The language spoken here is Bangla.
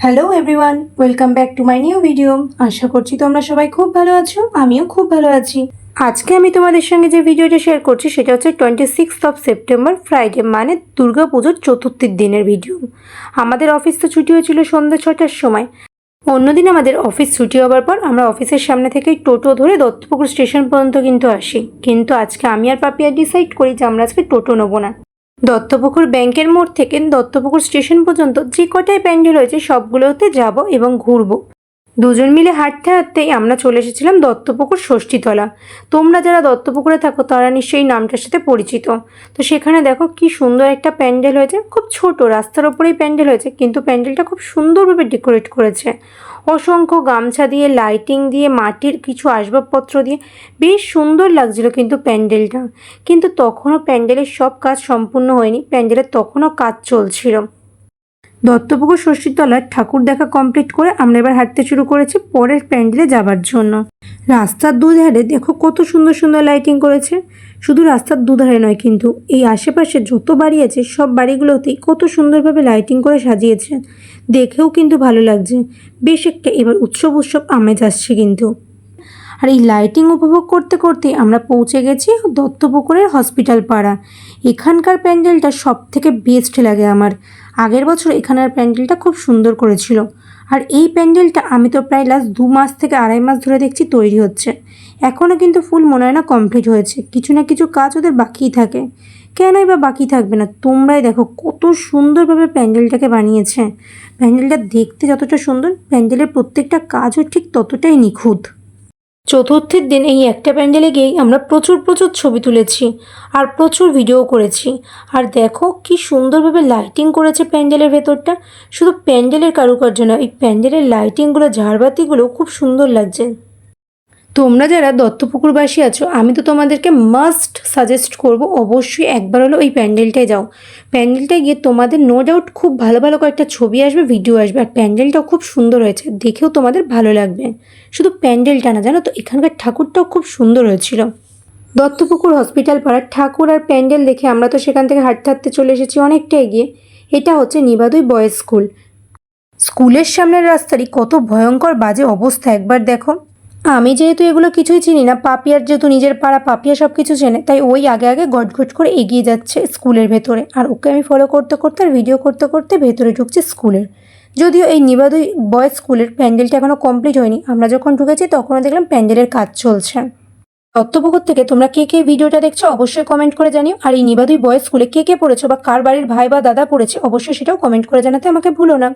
Hello everyone welcome back to my new video আশা করছি তোমরা সবাই খুব ভালো আছো, আমিও খুব ভালো আছি। আজকে আমি তোমাদের সঙ্গে যে ভিডিওটা শেয়ার করছি সেটা হচ্ছে twenty six of September Friday মানে দুর্গা পুজোর চতুর্থীর দিনের ভিডিও আমাদের অফিস তো ছুটি হয়েছিল সন্ধ্যা ছটার সময়। অন্যদিন আমাদের অফিস ছুটি হওয়ার পর আমরা অফিসের সামনে থেকে টোটো ধরে দত্তপুকুর স্টেশন পর্যন্ত কিন্তু আসি। কিন্তু আজকে আমি আর পাপিয়া ডিসাইড করি যে আমরা আজকে টোটো নেব না। দত্তপুকুর ব্যাংকের মোড় থেকে দত্তপুকুর স্টেশন পর্যন্ত যে কটাই প্যান্ডেল হয়েছে, সবগুলোতে যাব এবং ঘুরবো। দুজন মিলে হাঁটতে হাঁটতেই আমরা চলে এসেছিলাম দত্তপুকুর ষষ্ঠীতলা। তোমরা যারা দত্তপুকুরে থাকো, তারা নিশ্চয়ই নামটার সাথে পরিচিত। তো সেখানে দেখো কি সুন্দর একটা প্যান্ডেল হয়েছে, খুব ছোট, রাস্তার ওপরেই প্যান্ডেল হয়েছে, কিন্তু প্যান্ডেলটা খুব সুন্দরভাবে ডেকোরেট করেছে। অসংখ্য গামছা দিয়ে, লাইটিং দিয়ে, মাটির কিছু আসবাবপত্র দিয়ে, বেশ সুন্দর লাগছিল কিন্তু প্যান্ডেলটা। কিন্তু তখনও প্যান্ডেলের সব কাজ সম্পূর্ণ হয়নি, প্যান্ডেলের তখনও কাজ চলছিল। দত্তপুকুর ষষ্ঠীর তলার ঠাকুর দেখা কমপ্লিট করে আমরা এবার হাঁটতে শুরু করেছি পরের প্যান্ডেলে যাবার জন্য। রাস্তার দুধারে দেখো কত সুন্দর সুন্দর লাইটিং করেছে। শুধু রাস্তার দুধারে নয় কিন্তু এই আশেপাশে যত বাড়ি আছে, সব বাড়িগুলোতেই কত সুন্দরভাবে লাইটিং করে সাজিয়েছে। দেখেও কিন্তু ভালো লাগছে। বেশ একটা এবার উৎসব উৎসব আমেজ আসছে কিন্তু। আর এই লাইটিং উপভোগ করতে করতে আমরা পৌঁছে গেছি দত্তপুকুরের হসপিটাল পাড়া। এখানকার প্যান্ডেলটা সব থেকে বেস্ট লাগে আমার। আগের বছর এখানের প্যান্ডেলটা খুব সুন্দর করেছিল। আর এই প্যান্ডেলটা আমি তো প্রায় লাস্ট দু মাস থেকে আড়াই মাস ধরে দেখছি তৈরি হচ্ছে। এখনও কিন্তু ফুল মনে হয় না কমপ্লিট হয়েছে। কিছু না কিছু কাজ ওদের বাকিই থাকে। কেনই বা বাকি থাকবে না? তোমরাই দেখো কত সুন্দরভাবে প্যান্ডেলটাকে বানিয়েছে। প্যান্ডেলটা দেখতে যতটা সুন্দর, প্যান্ডেলের প্রত্যেকটা কাজও ঠিক ততটাই নিখুঁত। চতুর্থীর দিন এই একটা প্যান্ডেলে গিয়েই আমরা প্রচুর প্রচুর ছবি তুলেছি আর প্রচুর ভিডিও করেছি। আর দেখো কি সুন্দরভাবে লাইটিং করেছে প্যান্ডেলের ভেতরটা। শুধু প্যান্ডেলের কারুকার্য না এই প্যান্ডেলের লাইটিংগুলো ঝাড়বাতিগুলো খুব সুন্দর লাগছে। তোমরা যারা দত্তপুকুরবাসী আছো, আমি তো তোমাদেরকে মাস্ট সাজেস্ট করব, অবশ্যই একবার হলো ওই প্যান্ডেলটায় যাও। প্যান্ডেলটায় গিয়ে তোমাদের নো ডাউট খুব ভালো ভালো কয়েকটা ছবি আসবে ভিডিও আসবে, আর প্যান্ডেলটাও খুব সুন্দর হয়েছে, দেখেও তোমাদের ভালো লাগবে। শুধু প্যান্ডেলটা না, জানো তো, এখানকার ঠাকুরটাও খুব সুন্দর হয়েছিল। দত্তপুকুর হসপিটাল পাড়ার ঠাকুর আর প্যান্ডেল দেখে আমরা তো সেখান থেকে হাঁটতে হাঁটতে চলে এসেছি অনেকটা এগিয়ে। এটা হচ্ছে নিবাদুই বয়েজ স্কুল স্কুলের সামনের রাস্তারই কত ভয়ঙ্কর বাজে অবস্থা, একবার দেখো। আমি যেহেতু এগুলো কিছুই চিনি না, পাপিয়ার যেহেতু নিজের পাড়া, পাপিয়া সব কিছু চেনে, তাই ওই আগে আগে গটগট করে এগিয়ে যাচ্ছে স্কুলের ভেতরে। আর ওকে আমি ফলো করতে করতে আর ভিডিও করতে করতে ভেতরে ঢুকছে স্কুলের। যদিও এই নিবাদুই বয়েজ স্কুলের, প্যান্ডেলটা এখনও কমপ্লিট হয়নি। আমরা যখন ঢুকেছি তখনও দেখলাম প্যান্ডেলের কাজ চলছে। দত্তপুকুর থেকে তোমরা কে কে ভিডিওটা দেখছ অবশ্যই কমেন্ট করে জানিও। আর এই নিবাদুই বয়েজ স্কুলে কে কে পড়েছো বা কার বাড়ির ভাই বা দাদা পড়েছে অবশ্যই সেটাও কমেন্ট করে জানাতে আমাকে ভুলো না।